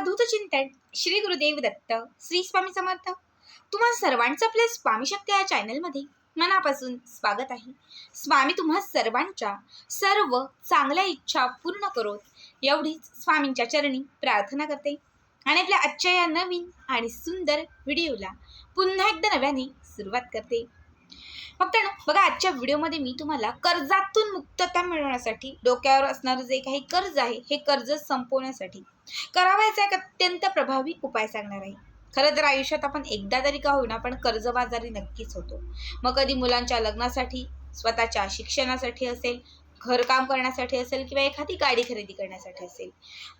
अवधूत चिंतन श्री गुरुदेव दत्त श्री स्वामी समर्थ. तुम्हा सर्वांचं आपल्या स्वामी शक्ती या चॅनलमध्ये मनापासून स्वागत आहे. स्वामी तुम्हा सर्वांच्या सर्व चांगल्या इच्छा पूर्ण करोत एवढीच स्वामींच्या चरणी प्रार्थना करते. आणि आपल्या आजच्या या नवीन आणि सुंदर व्हिडिओला पुन्हा एकदा नव्याने सुरुवात करते. फक्त ना बघा आजच्या व्हिडिओमध्ये मी तुम्हाला कर्जातून मुक्तता मिळवण्यासाठी डोक्यावर असणारं जे काही कर्ज आहे हे कर्ज संपवण्यासाठी करावायचा एक अत्यंत प्रभावी उपाय सांगणार आहे. खरं तर आयुष्यात आपण एकदा तरी का होईना पण कर्जबाजारी नक्कीच होतो. मग कधी मुलांच्या लग्नासाठी स्वतःच्या शिक्षणासाठी असेल घरकाम करण्यासाठी असेल किंवा एखादी गाडी खरेदी करण्यासाठी असेल.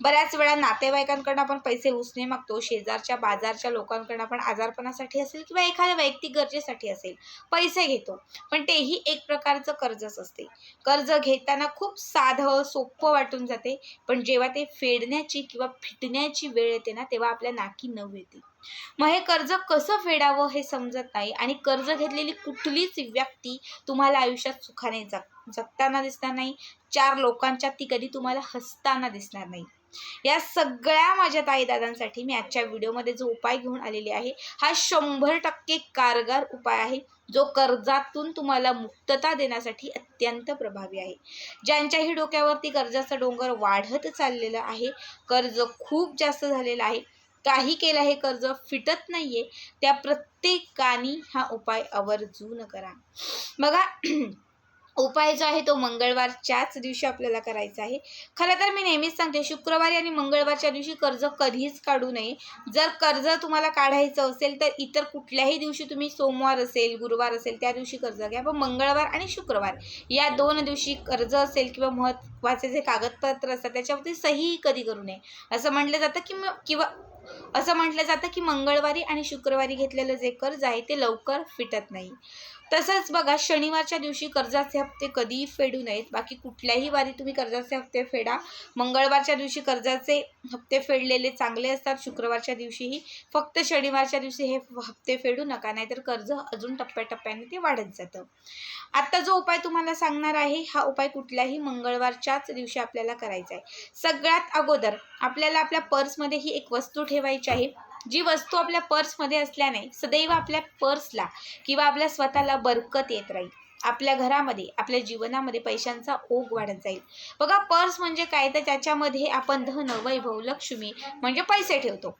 बऱ्याच वेळा नातेवाईकांकडनं आपण पैसे उसने मागतो शेजारच्या बाजारच्या लोकांकडनं आपण आजारपणासाठी असेल किंवा एखाद्या वैयक्तिक गरजेसाठी असेल पैसे घेतो. पण तेही एक प्रकारचं कर्जच असते. कर्ज घेताना खूप साधं सोपं वाटून जाते. पण जेव्हा ते फेडण्याची किंवा फिटण्याची वेळ येते ना तेव्हा आपल्या नाकी नऊ येते. मग हे कर्ज कसं फेडावं हे समजत नाही आणि कर्ज घेतलेली कुठलीच व्यक्ती तुम्हाला आयुष्यात सुखाने जग जगताना दिसणार नाही. चार लोकांच्यात ती कधी तुम्हाला हसताना दिसणार नाही. या सगळ्या माझ्या ताईदादांसाठी मी आजच्या व्हिडिओमध्ये जो उपाय घेऊन आलेली आहे हा शंभर टक्के कारगर उपाय आहे जो कर्जातून तुम्हाला मुक्तता देण्यासाठी अत्यंत प्रभावी आहे. ज्यांच्याही डोक्यावरती कर्जाचा डोंगर वाढत चाललेलं आहे कर्ज खूप जास्त झालेलं आहे काही केलं हे कर्ज फिटत नाहीये त्या प्रत्येकाने हा उपाय आवर्जून करा. बघा उपाय जो आहे तो मंगळवारच्याच दिवशी आपल्याला करायचा आहे. खरं तर मी नेहमीच सांगते शुक्रवारी आणि मंगळवारच्या दिवशी कर्ज कधीच काढू नये. जर कर्ज तुम्हाला काढायचं असेल तर इतर कुठल्याही दिवशी तुम्ही सोमवार असेल गुरुवार असेल त्या दिवशी कर्ज घ्या. पण मंगळवार आणि शुक्रवार या दोन दिवशी कर्ज असेल किंवा महत्त्वाचे जे कागदपत्र असतात त्याच्यावरती सही कधी करू नये. असं म्हटलं जातं की किंवा असं म्हटलं जातं की मंगळवारी आणि शुक्रवारी घेतलेलं जे कर्ज आहे ते लवकर फिटत नाही. तसंच बघा शनिवारच्या दिवशी कर्जाचे हप्ते कधीही फेडू नयेत. बाकी कुठल्याही वारी तुम्ही कर्जाचे हप्ते फेडा. मंगळवारच्या दिवशी कर्जाचे हप्ते फेडलेले चांगले असतात. शुक्रवारच्या दिवशीही. फक्त शनिवारच्या दिवशी हे हप्ते फेडू नका नाहीतर कर्ज अजून टप्प्याटप्प्याने ते वाढत जातं. आत्ता जो उपाय तुम्हाला सांगणार आहे हा उपाय कुठल्याही मंगळवारच्याच दिवशी आपल्याला करायचा आहे. सगळ्यात अगोदर आपल्याला आपल्या पर्समध्ये ही एक वस्तू ठेवायची आहे. जी वस्तू आपल्या पर्समध्ये असल्याने सदैव आपल्या पर्सला किंवा आपल्या स्वतःला बरकत येत राहील. आपल्या घरामध्ये आपल्या जीवनामध्ये पैशांचा ओघ वाढत जाईल. बघा पर्स म्हणजे काय? तर त्याच्यामध्ये आपण धन वैभव लक्ष्मी म्हणजे पैसे ठेवतो.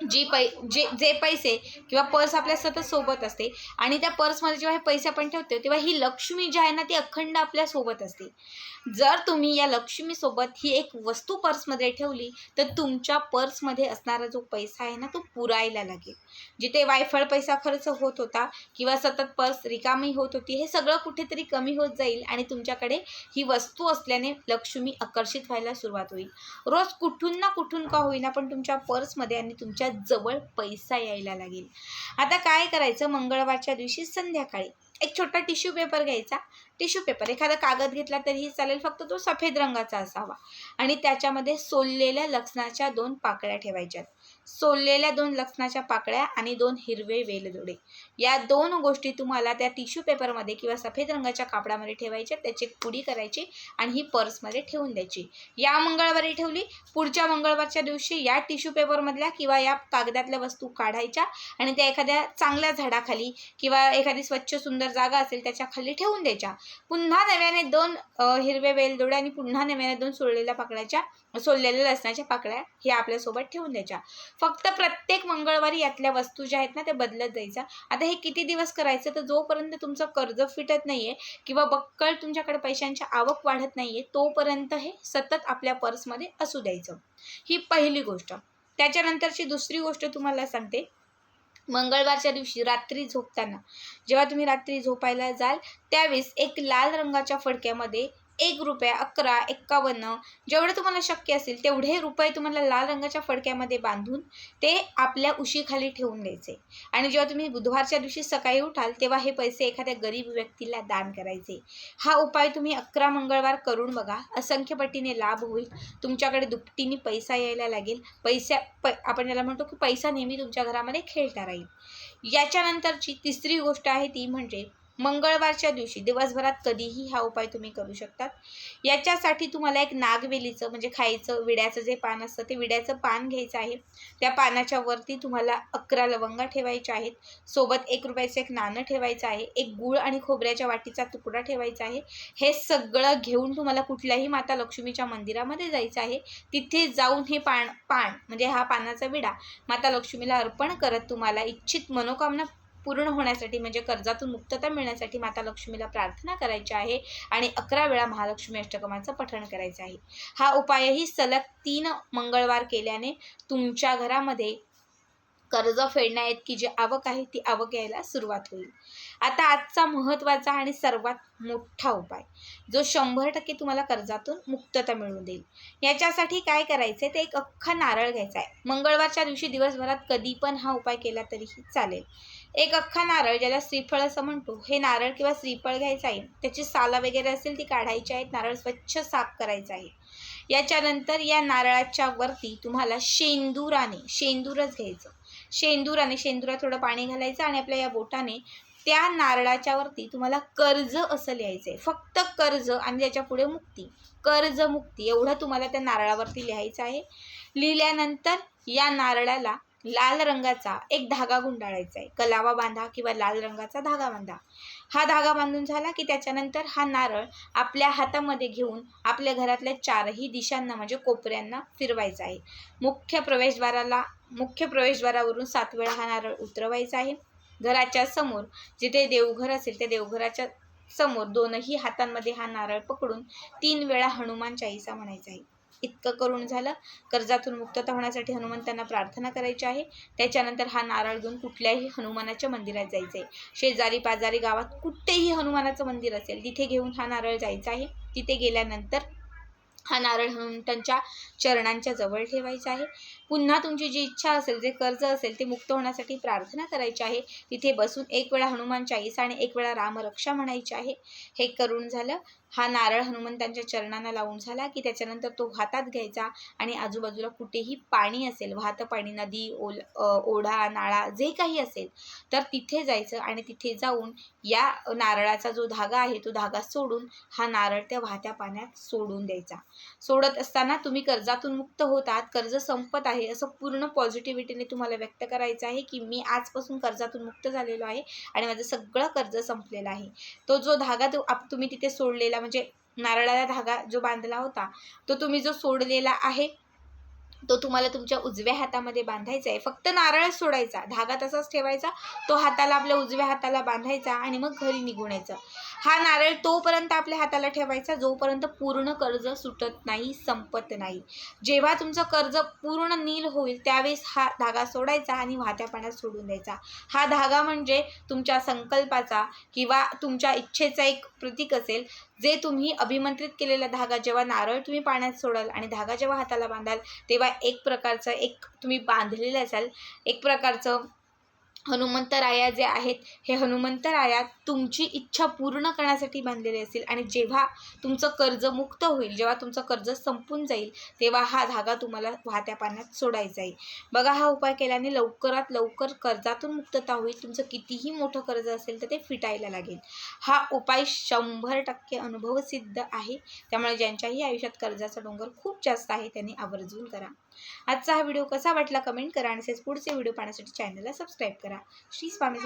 जी पै जे जे पैसे किंवा पर्स आपल्या सतत सोबत असते आणि त्या पर्समध्ये जेव्हा हे पैसे आपण ठेवतो तेव्हा ही लक्ष्मी जी आहे ना ती अखंड आपल्यासोबत असते. जर तुम्ही या लक्ष्मीसोबत ही एक वस्तू पर्समध्ये ठेवली तर तुमच्या पर्समध्ये असणारा जो पैसा आहे ना तो पुरायला लागेल. जिथे वायफळ पैसा खर्च होत होता किंवा सतत पर्स रिकामी होत होती हे सगळं कुठेतरी कमी होत जाईल आणि तुमच्याकडे ही वस्तू असल्याने लक्ष्मी आकर्षित व्हायला सुरुवात होईल. रोज कुठून ना कुठून का होईना पण तुमच्या पर्समध्ये आणि तुमच्या जवळ पैसा यायला लागेल. आता काय करायचं? मंगळवारच्या दिवशी संध्याकाळी. एक छोटा टिश्यू पेपर घ्यायचा. Tissue paper. एखादा कागद घेतला तरीही चालेल फक्त तो सफेद रंगाचा असावा. आणि त्याच्यामध्ये सोललेल्या लसणाच्या दोन पाकळ्या ठेवायच्यात. सोललेल्या दोन लसणाच्या पाकळ्या आणि दोन हिरवे वेलदोडे. या दोन गोष्टी तुम्हाला त्या टिश्यू पेपरमध्ये किंवा सफेद रंगाच्या कापडामध्ये ठेवायच्या त्याची पुडी करायची आणि ही पर्समध्ये ठेवून द्यायची. या मंगळवारी ठेवली पुढच्या मंगळवारच्या दिवशी या टिश्यू पेपरमधल्या किंवा या कागदातल्या वस्तू काढायच्या आणि त्या एखाद्या चांगल्या झाडाखाली किंवा एखादी स्वच्छ सुंदर जागा असेल त्याच्याखाली ठेवून द्यायच्या. पुन्हा नव्याने दोन हिरवे वेलदोडे आणि पुन्हा नव्याने दोन सोडलेल्या पाकळ्याच्या सोललेल्या लसणाच्या पाकळ्या हे आपल्यासोबत ठेवून द्यायच्या. फक्त प्रत्येक मंगळवारी यातल्या वस्तू ज्या आहेत ना त्या बदलत जायच्या. आता हे किती दिवस करायचं? तर जोपर्यंत तुमचं कर्ज फिटत नाहीये किंवा बक्कळ तुमच्याकडे पैशांची आवक वाढत नाहीये तोपर्यंत हे सतत आपल्या पर्समध्ये असू द्यायचं. ही पहिली गोष्ट. त्याच्यानंतरची दुसरी गोष्ट तुम्हाला सांगते. मंगळवारच्या दिवशी रात्री झोपताना जेव्हा तुम्ही रात्री झोपायला जाल त्यावेळेस एक लाल रंगाच्या फडक्यामध्ये एक रुपया अकरा एक्कावन्न जेवढे तुम्हाला शक्य असेल तेवढे रुपये तुम्हाला लाल रंगाच्या फडक्यामध्ये बांधून ते आपल्या उशीखाली ठेवून द्यायचे. आणि जेव्हा तुम्ही बुधवारच्या दिवशी सकाळी उठाल तेव्हा हे पैसे एखाद्या गरीब व्यक्तीला दान करायचे. हा उपाय तुम्ही अकरा मंगळवार करून बघा. असंख्य पटीने लाभ होईल. तुमच्याकडे दुपटीने पैसा यायला लागेल. पैसा प आपण याला म्हणतो की पैसा नेहमी तुमच्या घरामध्ये खेळता राहील. याच्यानंतरची तिसरी गोष्ट आहे ती म्हणजे मंगळवारच्या दिवशी दिवसभरात कधीही हा उपाय तुम्ही करू शकतात. याच्यासाठी तुम्हाला एक नागवेलीचं म्हणजे खायचं विड्याचं जे पान असतं ते विड्याचं पान घ्यायचं आहे. त्या पानाच्या वरती तुम्हाला अकरा लवंगा ठेवायच्या आहेत. सोबत एक रुपयाचं एक नाणं ठेवायचं आहे. एक गुळ आणि खोबऱ्याच्या वाटीचा तुकडा ठेवायचा आहे. हे सगळं घेऊन तुम्हाला कुठल्याही माता लक्ष्मीच्या मंदिरामध्ये जायचं आहे. तिथे जाऊन हे पान पान म्हणजे हा पानाचा विडा माता लक्ष्मीला अर्पण करत तुम्हाला इच्छित मनोकामना पूर्ण होण्यासाठी म्हणजे कर्जातून मुक्तता मिळण्यासाठी माता लक्ष्मीला प्रार्थना करायची आहे आणि अकरा वेळा महालक्ष्मी अष्टकमाचं पठण करायचं आहे. हा उपायही सलग तीन मंगळवार केल्याने तुमच्या घरामध्ये कर्ज फेडण्याइतकी जी आवक आहे ती आवक यायला सुरुवात होईल. आता आजचा महत्त्वाचा आणि सर्वात मोठा उपाय जो शंभर टक्के तुम्हाला कर्जातून मुक्तता मिळवून देईल. याच्यासाठी काय करायचं आहे ते एक अख्खा नारळ घ्यायचा आहे. मंगळवारच्या दिवशी दिवसभरात कधी पण हा उपाय केला तरीही चालेल. एक अख्खा नारळ ज्याला श्रीफळ असं म्हणतो हे नारळ किंवा श्रीफळ घ्यायचं आहे. त्याची साला वगैरे असेल ती काढायची आहेत नारळ स्वच्छ साफ करायचं आहे. याच्यानंतर या नारळाच्या वरती तुम्हाला शेंदुराने शेंदूरच घ्यायचं. शेंदूर आणि शेंदुरात थोडं पाणी घालायचं आणि आपल्या या बोटाने त्या नारळाच्या वरती तुम्हाला कर्ज असं लिहायचं आहे फक्त कर्ज आणि त्याच्या पुढे मुक्ती. कर्ज मुक्ती. एवढं तुम्हाला त्या नारळावरती लिहायचं आहे. लिहिल्यानंतर या नारळाला लाल रंगाचा एक धागा गुंडाळायचा आहे कलावा बांधा किंवा लाल रंगाचा धागा बांधा. हा धागा बांधून झाला की त्याच्यानंतर हा नारळ आपल्या हातामध्ये घेऊन आपल्या घरातल्या चारही दिशांना म्हणजे कोपऱ्यांना फिरवायचा आहे. मुख्य प्रवेशद्वाराला मुख्य प्रवेशद्वारावरून सात वेळा हा नारळ उतरवायचा आहे. घराच्या समोर जिथे देवघर असेल त्या देवघराच्या समोर दोनही हातांमध्ये हा नारळ पकडून तीन वेळा हनुमान चाळीसा म्हणायचा आहे. इतकं करून झालं कर्जातून मुक्तता होण्यासाठी हनुमंतांना प्रार्थना करायची आहे. त्याच्यानंतर हा नारळ घेऊन कुठल्याही हनुमानाच्या मंदिरात जायचं आहे शेजारी पाजारी गावात कुठेही हनुमानाचं मंदिर असेल तिथे घेऊन हा नारळ जायचा आहे. तिथे गेल्यानंतर हा नारळ हनुमंतांच्या चरणांच्या जवळ ठेवायचा आहे. पुन्हा तुमची जी इच्छा असेल जे कर्ज असेल ते मुक्त होण्यासाठी प्रार्थना करायची आहे. तिथे बसून एक वेळा हनुमान चाळीसा आणि एक वेळा रामरक्षा म्हणायची आहे. हे करून झालं. हा नारळ हनुमंतांच्या चरणांना लावून झाला की त्याच्यानंतर तो हातात घ्यायचा आणि आजूबाजूला कुठेही पाणी असेल वाहतं पाणी नदी ओल ओढा नाळा जे काही असेल तर तिथे जायचं आणि तिथे जाऊन या नारळाचा जो धागा आहे तो धागा सोडून हा नारळ त्या वाहत्या पाण्यात सोडून द्यायचा. सोडत असताना तुम्ही कर्जातून मुक्त होतात. कर्ज संपत आहे. आहे असं पूर्ण पॉझिटिव्हिटीने तुम्हाला व्यक्त करायचं आहे की मी आजपासून कर्जातून मुक्त झालेलो आहे आणि माझं सगळं कर्ज संपलेलं आहे. तो जो धागा तो आप तुम्ही तिथे सोडलेला म्हणजे नारळाला धागा जो बांधला होता तो तुम्ही जो सोडलेला आहे तो तुम्हाला तुमच्या उजव्या हातामध्ये बांधायचा आहे. फक्त नारळच सोडायचा. धागा तसाच ठेवायचा तो हाताला आपल्या उजव्या हाताला बांधायचा आणि मग घरी निघून यायचा. हा नारळ तोपर्यंत आपल्या हाताला ठेवायचा जोपर्यंत पूर्ण कर्ज सुटत नाही संपत नाही. जेव्हा तुमचं कर्ज पूर्ण नील होईल त्यावेळेस हा धागा सोडायचा आणि वाहत्या पाण्यात सोडून द्यायचा. हा धागा म्हणजे तुमच्या संकल्पाचा किंवा तुमच्या इच्छेचा एक प्रतीक असेल. जे तुम्ही अभिमंत्रित केलेला धागा जेव्हा नारळ तुम्ही पाण्यात सोडाल आणि धागा जेव्हा हाताला बांधाल तेव्हा एक प्रकारचं एक तुम्ही बांधलेलं असाल एक प्रकारचं हनुमंतराया जे आहेत हे हनुमंतराया तुमची इच्छा पूर्ण करण्यासाठी बांधलेले असतील आणि जेव्हा तुमचं कर्ज मुक्त होईल जेव्हा तुमचं कर्ज संपून जाईल तेव्हा हा धागा तुम्हाला वाहत्या पाण्यात सोडायचा आहे. बघा हा उपाय केल्याने लवकरात लवकर कर्जातून मुक्तता होईल तुमचं कितीही मोठं कर्ज असेल तर ते फिटायला लागेल. हा उपाय शंभर टक्के अनुभवसिद्ध आहे. त्यामुळे ज्यांच्याही आयुष्यात कर्जाचा डोंगर खूप जास्त आहे त्यांनी आवर्जून करा. आजचा हा व्हिडिओ कसा वाटला कमेंट करा आणि तसेच पुढचे व्हिडिओ पाहण्यासाठी चॅनलला सबस्क्राईब करा. श्री स्वामी